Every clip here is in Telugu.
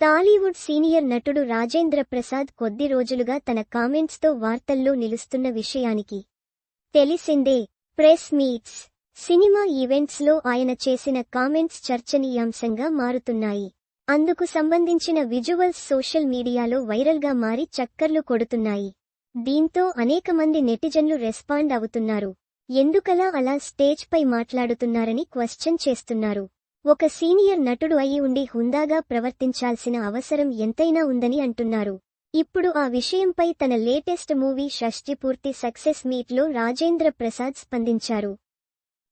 టాలీవుడ్ సీనియర్ నటుడు రాజేంద్ర ప్రసాద్ కొద్ది రోజులుగా తన కామెంట్స్తో వార్తల్లో నిలుస్తున్న విషయానికి తెలిసిందే ప్రెస్ మీట్స్ సినిమా ఈవెంట్స్లో ఆయన చేసిన కామెంట్స్ చర్చనీయాంశంగా మారుతున్నాయి. అందుకు సంబంధించిన విజువల్స్ సోషల్ మీడియాలో వైరల్గా మారి చక్కర్లు కొడుతున్నాయి. దీంతో అనేక మంది నెటిజన్లు రెస్పాండ్ అవుతున్నారు. ఎందుకలా అలా స్టేజ్పై మాట్లాడుతున్నారని క్వశ్చన్ చేస్తున్నారు. ఒక సీనియర్ నటుడు అయి ఉండి హుందాగా ప్రవర్తించాల్సిన అవసరం ఎంతైనా ఉందని అంటున్నారు. ఇప్పుడు ఆ విషయంపై తన లేటెస్ట్ మూవీ షష్టి పూర్తి సక్సెస్ మీట్లో రాజేంద్ర ప్రసాద్ స్పందించారు.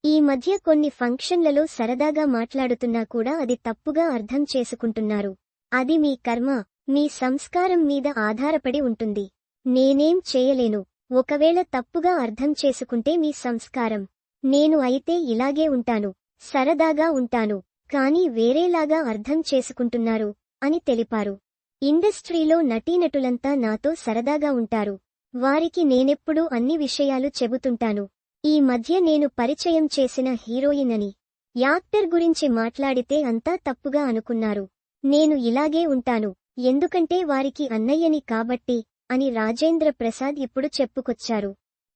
ఈ మధ్య కొన్ని ఫంక్షన్లలో సరదాగా మాట్లాడుతున్నా కూడా అది తప్పుగా అర్థం చేసుకుంటున్నారు. అది మీ కర్మ మీ సంస్కారం మీద ఆధారపడి ఉంటుంది. నేనేం చేయలేను. ఒకవేళ తప్పుగా అర్థం చేసుకుంటే మీ సంస్కారం. నేను అయితే ఇలాగే ఉంటాను. సరదాగా ఉంటాను కానీ వేరేలాగా అర్థం చేసుకుంటున్నారు అని తెలిపారు. ఇండస్ట్రీలో నటీనటులంతా నాతో సరదాగా ఉంటారు. వారికి నేనెప్పుడూ అన్ని విషయాలు చెబుతుంటాను. ఈ మధ్య నేను పరిచయం చేసిన హీరోయిన్ అని యాక్టర్ గురించి మాట్లాడితే అంతా తప్పుగా అనుకున్నారు. నేను ఇలాగే ఉంటాను ఎందుకంటే వారికి అన్నయ్యని కాబట్టి అని రాజేంద్ర ప్రసాద్ ఇప్పుడు చెప్పుకొచ్చారు.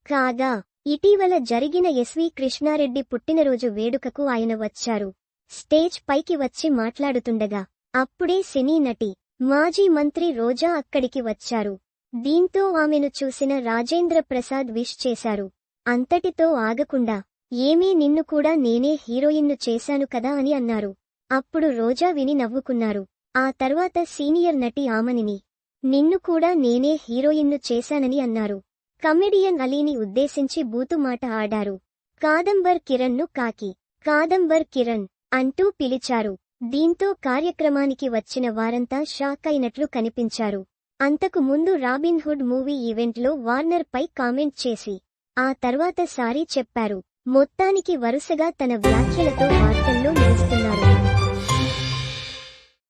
కాగా ఇటీవల జరిగిన ఎస్వి కృష్ణారెడ్డి పుట్టినరోజు వేడుకకు ఆయన వచ్చారు. స్టేజ్ పైకి వచ్చి మాట్లాడుతుండగా అప్పుడే సినీ నటి మాజీ మంత్రి రోజా అక్కడికి వచ్చారు. దీంతో ఆమెను చూసిన రాజేంద్ర ప్రసాద్ విష్ చేశారు. అంతటితో ఆగకుండా ఏమీ నిన్ను కూడా నేనే హీరోయిన్ను చేశాను కదా అని అన్నారు. అప్పుడు రోజా విని నవ్వుకున్నారు. ఆ తర్వాత సీనియర్ నటి ఆమనిని నిన్ను కూడా నేనే హీరోయిన్ను చేశానని అన్నారు. కమెడియన్ అలీని ఉద్దేశించి బూతుమాట ఆడారు. కాదంబర్ కిరణ్ను కాకి కాదంబర్ కిరణ్ అంటూ పిలిచారు. దీంతో కార్యక్రమానికి వచ్చిన వారంతా షాక్ అయినట్లు కనిపించారు. అంతకు ముందు రాబిన్హుడ్ మూవీ ఈవెంట్లో వార్నర్ పై కామెంట్ చేసి ఆ తర్వాత సారీ చెప్పారు. మొత్తానికి వరుసగా తన వ్యాఖ్యలతో వార్తల్లో నిలుస్తున్నారు.